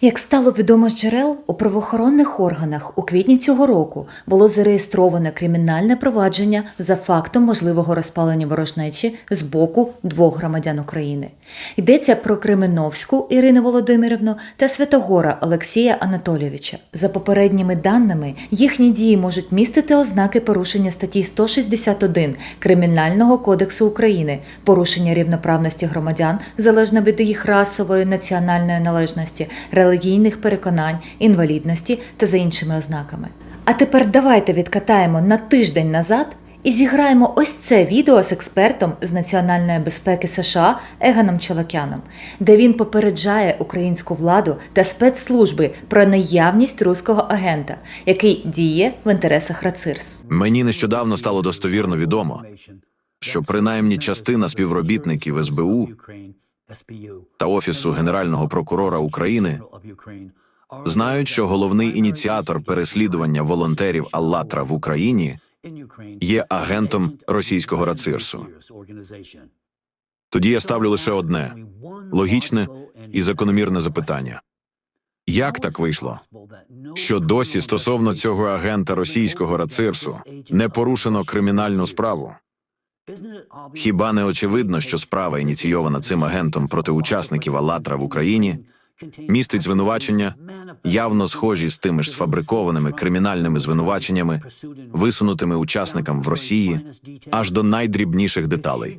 Як стало відомо з джерел, у правоохоронних органах у квітні цього року було зареєстровано кримінальне провадження за фактом можливого розпалення ворожнечі з боку двох громадян України. Йдеться про Кременовську Ірину Володимирівну та Святогора Олексія Анатолійовича. За попередніми даними, їхні дії можуть містити ознаки порушення статті 161 Кримінального кодексу України, порушення рівноправності громадян залежно від їх расової національної належності, релігійних переконань, інвалідності та за іншими ознаками. А тепер давайте відкатаємо на тиждень назад і зіграємо ось це відео з експертом з національної безпеки США Еганом Чолакяном, де він попереджає українську владу та спецслужби про наявність руського агента, який діє в інтересах Рацирс. Мені нещодавно стало достовірно відомо, що принаймні частина співробітників СБУ та Офісу Генерального прокурора України знають, що головний ініціатор переслідування волонтерів Аллатра в Україні є агентом російського рацирсу. Тоді я ставлю лише одне логічне і закономірне запитання: як так вийшло, що досі стосовно цього агента російського рацирсу не порушено кримінальну справу? Хіба не очевидно, що справа, ініційована цим агентом проти учасників Алатра в Україні, містить звинувачення, явно схожі з тими ж сфабрикованими кримінальними звинуваченнями, висунутими учасникам в Росії, аж до найдрібніших деталей.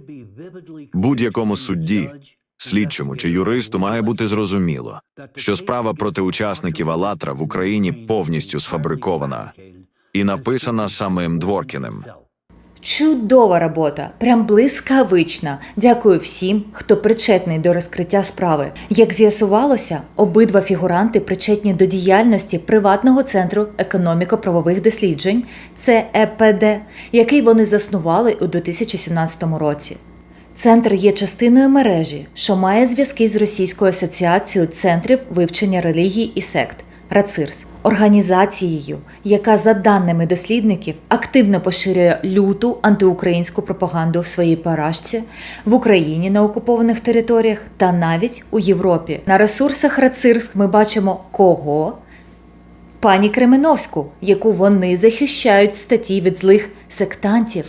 Будь-якому судді, слідчому чи юристу має бути зрозуміло, що справа проти учасників Алатра в Україні повністю сфабрикована і написана самим Дворкіним. Чудова робота, прям блискавична. Дякую всім, хто причетний до розкриття справи. Як з'ясувалося, обидва фігуранти причетні до діяльності приватного центру економіко-правових досліджень ЦЕПД, який вони заснували у 2017 році. Центр є частиною мережі, що має зв'язки з Російською асоціацією центрів вивчення релігій і сект РАЦИРС, організацією, яка, за даними дослідників, активно поширює люту антиукраїнську пропаганду в своїй парашці в Україні на окупованих територіях та навіть у Європі. На ресурсах РАЦИРС ми бачимо кого? Пані Кременовську, яку вони захищають в статті від злих сектантів.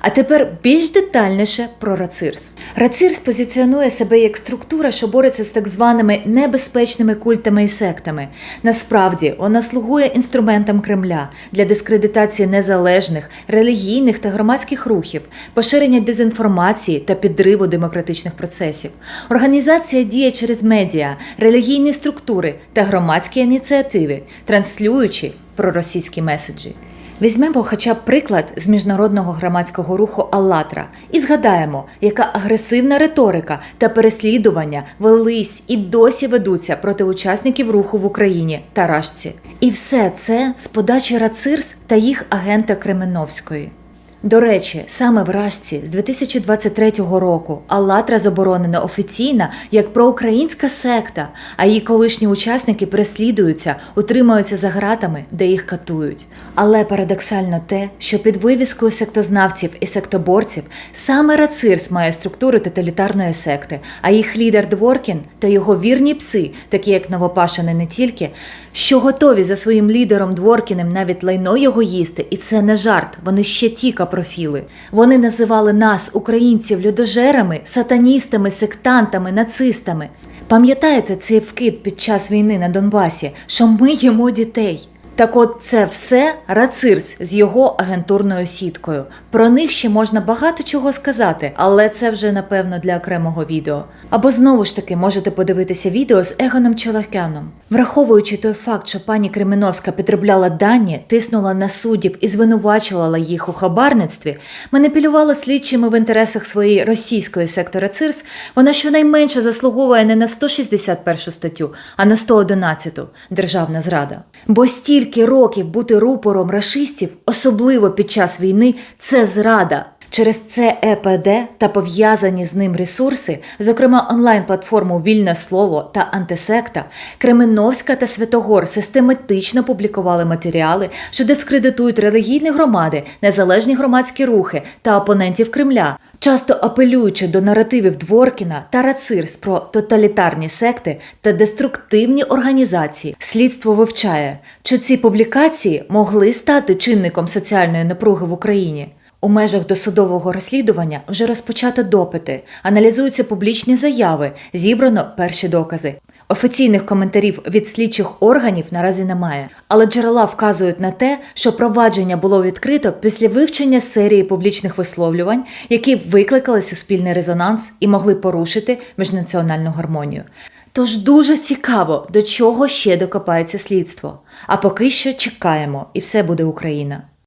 А тепер більш детальніше про Рацирс. Рацирс позиціонує себе як структура, що бореться з так званими небезпечними культами і сектами. Насправді вона слугує інструментом Кремля для дискредитації незалежних, релігійних та громадських рухів, поширення дезінформації та підриву демократичних процесів. Організація діє через медіа, релігійні структури та громадські ініціативи, транслюючи проросійські меседжі. Візьмемо хоча б приклад з міжнародного громадського руху «АЛЛАТРА» і згадаємо, яка агресивна риторика та переслідування велись і досі ведуться проти учасників руху в Україні та Рашці. І все це з подачі Рацирс та їх агента Кременовської. До речі, саме в Рашці з 2023 року «АЛЛАТРА» заборонена офіційно як проукраїнська секта, а її колишні учасники переслідуються, утримуються за гратами, де їх катують. Але парадоксально те, що під вивіскою сектознавців і сектоборців саме Рацирс має структури тоталітарної секти, а їх лідер Дворкін та його вірні пси, такі як Новопашини не тільки, що готові за своїм лідером Дворкіним навіть лайно його їсти, і це не жарт, вони ще ті капрофіли. Вони називали нас, українців, людожерами, сатаністами, сектантами, нацистами. Пам'ятаєте цей вкид під час війни на Донбасі, що ми їмо дітей? Так от це все Рацирц з його агентурною сіткою. Про них ще можна багато чого сказати, але це вже напевно для окремого відео. Або знову ж таки можете подивитися відео з Егоном Челакяном. Враховуючи той факт, що пані Кременовська підробляла дані, тиснула на суддів і звинувачувала їх у хабарництві, маніпулювала слідчими в інтересах своєї російської сектора ЦИРС, вона щонайменше заслуговує не на 161 статтю, а на 111 державна зрада. Бо стільки років бути рупором рашистів, особливо під час війни, це зрада. Через це ЕПД та пов'язані з ним ресурси, зокрема онлайн-платформу Вільне слово та антисекта, Кременовська та Святогор систематично публікували матеріали, що дискредитують релігійні громади, незалежні громадські рухи та опонентів Кремля. Часто апелюючи до наративів Дворкіна та Рацирс про тоталітарні секти та деструктивні організації, слідство вивчає, чи ці публікації могли стати чинником соціальної напруги в Україні. У межах досудового розслідування вже розпочато допити, аналізуються публічні заяви, зібрано перші докази. Офіційних коментарів від слідчих органів наразі немає, але джерела вказують на те, що провадження було відкрито після вивчення серії публічних висловлювань, які викликали суспільний резонанс і могли порушити міжнаціональну гармонію. Тож дуже цікаво, до чого ще докопається слідство. А поки що чекаємо, і все буде Україна.